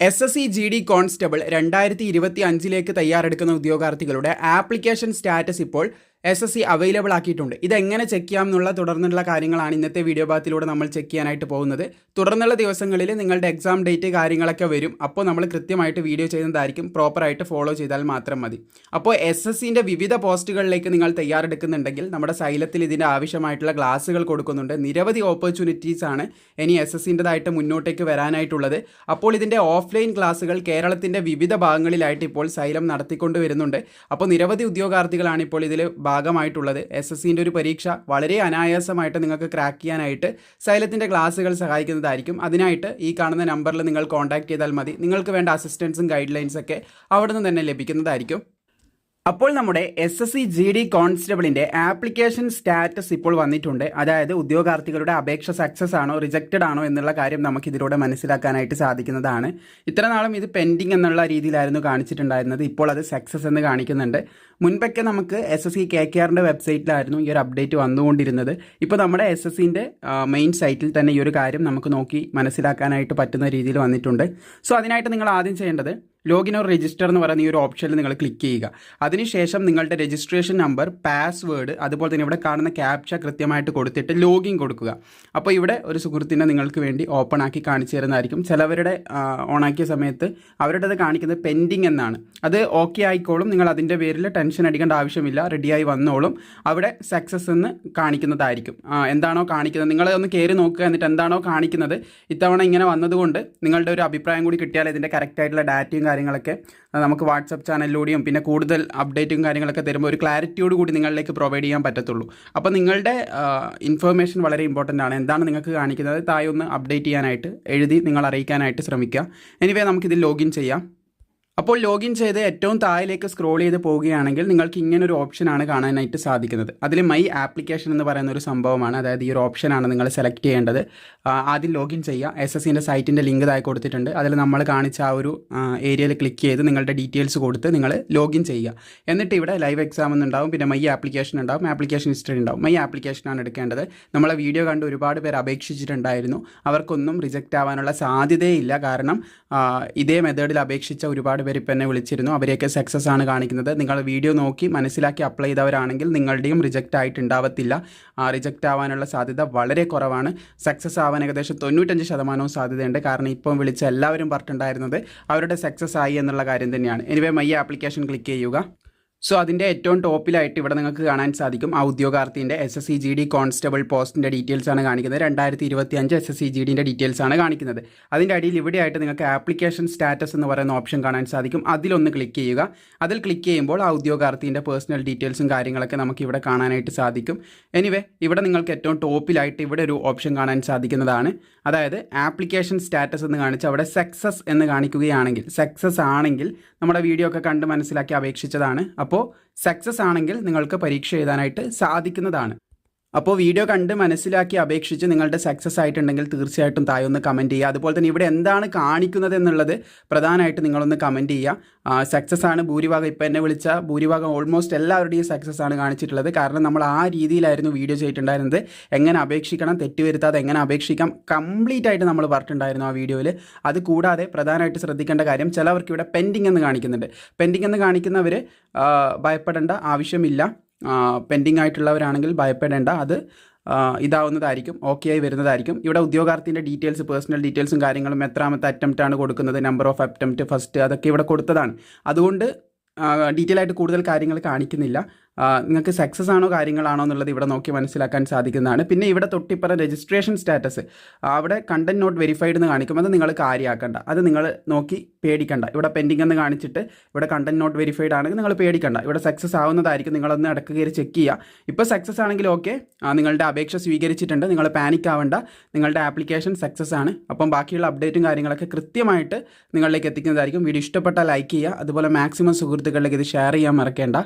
S S C G D constable രണ്ടായിരത്തി ഇരുപത്തി അഞ്ചിലേക്ക് തയ്യാറെടുക്കുന്ന ഉദ്യോഗാർത്ഥികളുടെ ആപ്ലിക്കേഷൻ സ്റ്റാറ്റസ് ഇപ്പോൾ എസ് എസ് സി അവൈലബിൾ ആക്കിയിട്ടുണ്ട്. ഇതെങ്ങനെ ചെക്ക് ചെയ്യാം എന്നുള്ള തുടർന്നുള്ള കാര്യങ്ങളാണ് ഇന്നത്തെ വീഡിയോ ഭാഗത്തിലൂടെ നമ്മൾ ചെക്ക് ചെയ്യാനായിട്ട് പോകുന്നത്. തുടർന്നുള്ള ദിവസങ്ങളിൽ നിങ്ങളുടെ എക്സാം ഡേറ്റ് കാര്യങ്ങളൊക്കെ വരും. അപ്പോൾ നമ്മൾ കൃത്യമായിട്ട് വീഡിയോ ചെയ്യുന്നതായിരിക്കും. പ്രോപ്പറായിട്ട് ഫോളോ ചെയ്താൽ മാത്രം മതി. അപ്പോൾ എസ് എസ് സിന്റെ വിവിധ പോസ്റ്റുകളിലേക്ക് നിങ്ങൾ തയ്യാറെടുക്കുന്നുണ്ടെങ്കിൽ നമ്മുടെ സൈലത്തിൽ ഇതിന്റെ ആവശ്യമായിട്ടുള്ള ക്ലാസ്സുകൾ കൊടുക്കുന്നുണ്ട്. നിരവധി ഓപ്പർച്യൂണിറ്റീസ് ആണ് ഇനി എസ് എസ് സിന്റെതായിട്ട് മുന്നോട്ടേക്ക് വരാനായിട്ടുള്ളത്. അപ്പോൾ ഇതിന്റെ ഓഫ്ലൈൻ ക്ലാസ്സുകൾ കേരളത്തിന്റെ വിവിധ ഭാഗങ്ങളിലായിട്ട് ഇപ്പോൾ സൈലം നടത്തിക്കൊണ്ട് വരുന്നുണ്ട്. അപ്പോൾ നിരവധി ഉദ്യോഗാർത്ഥികളാണ് ഇപ്പോൾ ഇതിൽ ഭാഗമായിട്ടുള്ളത്. എസ് എസ് സിന്റെ ഒരു പരീക്ഷ വളരെ അനായാസമായിട്ട് നിങ്ങൾക്ക് ക്രാക്ക് ചെയ്യാനായിട്ട് സൈലത്തിന്റെ ക്ലാസ്സുകൾ സഹായിക്കുന്നതായിരിക്കും. അതിനായിട്ട് ഈ കാണുന്ന നമ്പറിൽ നിങ്ങൾ കോൺടാക്ട് ചെയ്താൽ മതി. നിങ്ങൾക്ക് വേണ്ട അസിസ്റ്റൻസും ഗൈഡ് ലൈൻസൊക്കെ അവിടെ നിന്ന് തന്നെ ലഭിക്കുന്നതായിരിക്കും. അപ്പോൾ നമ്മുടെ S S C G D കോൺസ്റ്റബിളിന്റെ application status ഇപ്പോൾ വന്നിട്ടുണ്ട്. അതായത് ഉദ്യോഗാർത്ഥികളുടെ അപേക്ഷ സക്സസ് ആണോ റിജക്റ്റഡ് ആണോ എന്നുള്ള കാര്യം നമുക്ക് ഇതിലൂടെ മനസ്സിലാക്കാനായിട്ട് സാധിക്കുന്നതാണ്. ഇത്ര നാളും ഇത് പെൻഡിങ് എന്നുള്ള രീതിയിലായിരുന്നു കാണിച്ചിട്ടുണ്ടായിരുന്നത്. ഇപ്പോൾ അത് സക്സസ് എന്ന് കാണിക്കുന്നുണ്ട്. മുൻപൊക്കെ നമുക്ക് S S C K K ആറിന്റെ വെബ്സൈറ്റിലായിരുന്നു ഈ ഒരു അപ്ഡേറ്റ് വന്നുകൊണ്ടിരുന്നത്. ഇപ്പോൾ നമ്മുടെ എസ് എസ് സിന്റെ മെയിൻ സൈറ്റിൽ തന്നെ ഈ ഒരു കാര്യം നമുക്ക് നോക്കി മനസ്സിലാക്കാനായിട്ട് പറ്റുന്ന രീതിയിൽ വന്നിട്ടുണ്ട്. സോ അതിനായിട്ട് നിങ്ങൾ ആദ്യം ചെയ്യേണ്ടത് ലോഗിൻ ഓർ രജിസ്റ്റർ എന്ന് പറയുന്ന ഈ ഒരു ഓപ്ഷനിൽ നിങ്ങൾ ക്ലിക്ക് ചെയ്യുക. അതിനുശേഷം നിങ്ങളുടെ രജിസ്ട്രേഷൻ നമ്പർ പാസ്വേഡ് അതുപോലെ തന്നെ ഇവിടെ കാണുന്ന ക്യാപ്ച കൃത്യമായിട്ട് കൊടുത്തിട്ട് ലോഗിൻ കൊടുക്കുക. അപ്പോൾ ഇവിടെ ഒരു സുഹൃത്തിനെ നിങ്ങൾക്ക് വേണ്ടി ഓപ്പൺ ആക്കി കാണിച്ചു തരുന്നതായിരിക്കും. ചിലവരുടെ ഓണാക്കിയ സമയത്ത് അവരുടേത് കാണിക്കുന്നത് പെൻഡിങ് എന്നാണ്. അത് ഓക്കെ ആയിക്കോളും. നിങ്ങൾ അതിന്റെ പേരിൽ ടെൻഷൻ അടിക്കേണ്ട ആവശ്യമില്ല. റെഡിയായി വന്നോളും. അവിടെ സക്സസ് എന്ന് കാണിക്കുന്നതായിരിക്കും. എന്താണോ കാണിക്കുന്നത്? നിങ്ങൾ ഒന്ന് കയറി നോക്കുക എന്നിട്ട് എന്താണോ കാണിക്കുന്നത്? ഇത്തവണ ഇങ്ങനെ വന്നതുകൊണ്ട് നിങ്ങളുടെ ഒരു അഭിപ്രായം കൂടി കിട്ടിയാൽ ഇതിന്റെ കറക്റ്റായിട്ടുള്ള ഡാറ്റയും കാര്യങ്ങളൊക്കെ നമുക്ക് വാട്സപ്പ് ചാനലിലൂടെയും പിന്നെ കൂടുതൽ അപ്ഡേറ്റും കാര്യങ്ങളൊക്കെ തരുമ്പോൾ ഒരു ക്ലാരിറ്റിയോട് കൂടി നിങ്ങളിലേക്ക് പ്രൊവൈഡ് ചെയ്യാൻ പറ്റത്തുള്ളൂ. അപ്പോൾ നിങ്ങളുടെ ഇൻഫർമേഷൻ വളരെ ഇമ്പോർട്ടന്റ് ആണ്. എന്താണ് നിങ്ങൾക്ക് കാണിക്കുന്നത്? താഴെ ഒന്ന് അപ്ഡേറ്റ് ചെയ്യാനായിട്ട് എഴുതി നിങ്ങൾ അറിയിക്കാനായിട്ട് ശ്രമിക്കുക. എനിവേ നമുക്കിതിൽ ലോഗിൻ ചെയ്യാം. അപ്പോൾ ലോഗിൻ ചെയ്ത് ഏറ്റവും താഴേക്ക് സ്ക്രോൾ ചെയ്ത് പോവുകയാണെങ്കിൽ നിങ്ങൾക്ക് ഇങ്ങനെ ഒരു ഓപ്ഷനാണ് കാണാനായിട്ട് സാധിക്കുന്നത്. അതിൽ മൈ ആപ്ലിക്കേഷൻ എന്ന് പറയുന്ന ഒരു സംഭവമാണ്. അതായത് ഈ ഒരു ഓപ്ഷനാണ് നിങ്ങൾ സെലക്ട് ചെയ്യേണ്ടത്. ആദ്യം ലോഗിൻ ചെയ്യുക. എസ് എസ് സിന്റെ സൈറ്റിന്റെ ലിങ്ക് തായി കൊടുത്തിട്ടുണ്ട്. അതിൽ നമ്മൾ കാണിച്ച ആ ഒരു ഏരിയയിൽ ക്ലിക്ക് ചെയ്ത് നിങ്ങളുടെ ഡീറ്റെയിൽസ് കൊടുത്ത് നിങ്ങൾ ലോഗിൻ ചെയ്യുക. എന്നിട്ട് ഇവിടെ ലൈവ് എക്സാം എന്നുണ്ടാവും പിന്നെ മൈ ആപ്ലിക്കേഷൻ ഉണ്ടാവും. ആപ്ലിക്കേഷൻ ഹിസ്റ്ററി ഉണ്ടാവും. മൈ ആപ്ലിക്കേഷനാണ് എടുക്കേണ്ടത്. നമ്മളെ വീഡിയോ കണ്ട് ഒരുപാട് പേർ അപേക്ഷിച്ചിട്ടുണ്ടായിരുന്നു. അവർക്കൊന്നും റിജക്റ്റ് ആവാനുള്ള സാധ്യതയില്ല. കാരണം ഇതേ മെത്തേഡിൽ അപേക്ഷിച്ച ഒരുപാട് ഇപ്പം എന്നെ വിളിച്ചിരുന്നു. അവരെയൊക്കെ സക്സസ് ആണ് കാണിക്കുന്നത്. നിങ്ങൾ വീഡിയോ നോക്കി മനസ്സിലാക്കി അപ്ലൈ ചെയ്തവരാണെങ്കിൽ നിങ്ങളുടെയും റിജക്റ്റ് ആയിട്ടുണ്ടാവത്തില്ല. റിജക്റ്റ് ആവാനുള്ള സാധ്യത വളരെ കുറവാണ്. സക്സസ് ആവാൻ ഏകദേശം തൊണ്ണൂറ്റഞ്ച് ശതമാനവും സാധ്യതയുണ്ട്. കാരണം ഇപ്പം വിളിച്ച എല്ലാവരും പറഞ്ഞിട്ടുണ്ടായിരുന്നത് അവരുടെ സക്സസ് ആയി എന്നുള്ള കാര്യം തന്നെയാണ്. എനിവേ മൈ ആപ്ലിക്കേഷൻ ക്ലിക്ക് ചെയ്യുക. സോ അതിന്റെ ഏറ്റവും ടോപ്പിലായിട്ട് ഇവിടെ നിങ്ങൾക്ക് കാണാൻ സാധിക്കും ആ ഉദ്യോഗാർത്ഥിന്റെ S S C G D constable പോസ്റ്റിന്റെ ഡീറ്റെയിൽസ് ആണ് കാണിക്കുന്നത്. രണ്ടായിരത്തി ഇരുപത്തി അഞ്ച് എസ് എസ് സി ജി ഡിന്റെ ഡീറ്റെയിൽസ് ആണ് കാണിക്കുന്നത്. അതിന്റെ അടിയിൽ ഇവിടെയായിട്ട് നിങ്ങൾക്ക് ആപ്ലിക്കേഷൻ സ്റ്റാറ്റസ് എന്ന് പറയുന്ന ഓപ്ഷൻ കാണാൻ സാധിക്കും. അതിലൊന്ന് ക്ലിക്ക് ചെയ്യുക. അതിൽ ക്ലിക്ക് ചെയ്യുമ്പോൾ ആ ഉദ്യോഗാർത്ഥിന്റെ പേഴ്സണൽ ഡീറ്റെയിൽസും കാര്യങ്ങളൊക്കെ നമുക്ക് ഇവിടെ കാണാനായിട്ട് സാധിക്കും. എനിവേ ഇവിടെ നിങ്ങൾക്ക് ഏറ്റവും ടോപ്പിലായിട്ട് ഇവിടെ ഒരു ഓപ്ഷൻ കാണാൻ സാധിക്കുന്നതാണ്. അതായത് ആപ്ലിക്കേഷൻ സ്റ്റാറ്റസ് എന്ന് കാണിച്ച് അവിടെ സക്സസ് എന്ന് കാണിക്കുകയാണെങ്കിൽ സക്സസ് ആണെങ്കിൽ നമ്മുടെ വീഡിയോ ഒക്കെ കണ്ട് മനസ്സിലാക്കി അപേക്ഷിച്ചതാണ്. അപ്പോൾ സക്സസ് ആണെങ്കിൽ നിങ്ങൾക്ക് പരീക്ഷ എഴുതാനായിട്ട് സാധിക്കുന്നതാണ്. അപ്പോൾ വീഡിയോ കണ്ട് മനസ്സിലാക്കി അപേക്ഷിച്ച് നിങ്ങളുടെ സക്സസ് ആയിട്ടുണ്ടെങ്കിൽ തീർച്ചയായിട്ടും താഴെ ഒന്ന് കമന്റ് ചെയ്യുക. അതുപോലെ തന്നെ ഇവിടെ എന്താണ് കാണിക്കുന്നത് എന്നുള്ളത് പ്രധാനമായിട്ട് നിങ്ങളൊന്ന് കമന്റ് ചെയ്യുക. സക്സസ് ആണ് ഭൂരിഭാഗം ഇപ്പോൾ എന്നെ വിളിച്ച ഭൂരിഭാഗം ഓൾമോസ്റ്റ് എല്ലാവരുടെയും സക്സസ് ആണ് കാണിച്ചിട്ടുള്ളത്. കാരണം നമ്മൾ ആ രീതിയിലായിരുന്നു വീഡിയോ ചെയ്തിട്ടുണ്ടായിരുന്നത്. എങ്ങനെ അപേക്ഷിക്കണം തെറ്റുവരുത്താതെ എങ്ങനെ അപേക്ഷിക്കാം കംപ്ലീറ്റ് ആയിട്ട് നമ്മൾ പറഞ്ഞിട്ടുണ്ടായിരുന്നു ആ വീഡിയോയിൽ അത് കൂടാതെ പ്രധാനമായിട്ട് ശ്രദ്ധിക്കേണ്ട കാര്യം ചിലവർക്ക് ഇവിടെ പെൻഡിങ് എന്ന് കാണിക്കുന്നുണ്ട്. പെൻഡിങ് എന്ന് കാണിക്കുന്നവർ ഭയപ്പെടേണ്ട ആവശ്യമില്ല. പെൻഡിങ് ആയിട്ടുള്ളവരാണെങ്കിൽ ഭയപ്പെടേണ്ട. അത് ഇതാവുന്നതായിരിക്കും ഓക്കെ ആയി വരുന്നതായിരിക്കും. ഇവിടെ ഉദ്യോഗാർത്ഥിന്റെ ഡീറ്റെയിൽസ് പേഴ്സണൽ ഡീറ്റെയിൽസും കാര്യങ്ങളും എത്രാമത്തെ അറ്റംപ്റ്റ് ആണ് കൊടുക്കുന്നത് നമ്പർ ഓഫ് അറ്റംപ്റ്റ് ഫസ്റ്റ് അതൊക്കെ ഇവിടെ കൊടുത്തതാണ്. അതുകൊണ്ട് ഡീറ്റെയിൽ ആയിട്ട് കൂടുതൽ കാര്യങ്ങൾ കാണിക്കുന്നില്ല. നിങ്ങൾക്ക് സക്സസ് ആണോ കാര്യങ്ങളാണോ എന്നുള്ളത് ഇവിടെ നോക്കി മനസ്സിലാക്കാൻ സാധിക്കുന്നതാണ്. പിന്നെ ഇവിടെ തൊട്ടിപ്പറ രജിസ്ട്രേഷൻ സ്റ്റാറ്റസ് അവിടെ കണ്ടന്റ് നോട്ട് വെരിഫൈഡ് എന്ന് കാണിക്കും അത് നിങ്ങൾ കാര്യമാക്കണ്ട അത് നിങ്ങൾ നോക്കി പേടിക്കണ്ട. ഇവിടെ പെൻഡിംഗ് എന്ന് കാണിച്ചിട്ട് ഇവിടെ കണ്ടന്റ് നോട്ട് വെരിഫൈഡ് ആണെങ്കിൽ നിങ്ങൾ പേടിക്കണ്ട. ഇവിടെ സക്സസ് ആവുന്നതായിരിക്കും. നിങ്ങളൊന്ന് ഇടയ്ക്ക് കയറി ചെക്ക് ചെയ്യുക. ഇപ്പോൾ സക്സസ് ആണെങ്കിൽ ഓക്കെ നിങ്ങളുടെ അപേക്ഷ സ്വീകരിച്ചിട്ടുണ്ട്. നിങ്ങൾ പാനിക് ആവേണ്ട. നിങ്ങളുടെ ആപ്ലിക്കേഷൻ സക്സസ് ആണ്. അപ്പം ബാക്കിയുള്ള അപ്ഡേറ്റും കാര്യങ്ങളൊക്കെ കൃത്യമായിട്ട് നിങ്ങളിലേക്ക് എത്തിക്കുന്നതായിരിക്കും. വീഡിയോ ഇഷ്ടപ്പെട്ടാൽ ലൈക്ക് ചെയ്യുക. അതുപോലെ മാക്സിമം സുഹൃത്തുക്കളിലേക്ക് ഇത് ഷെയർ ചെയ്യാൻ മറക്കേണ്ട.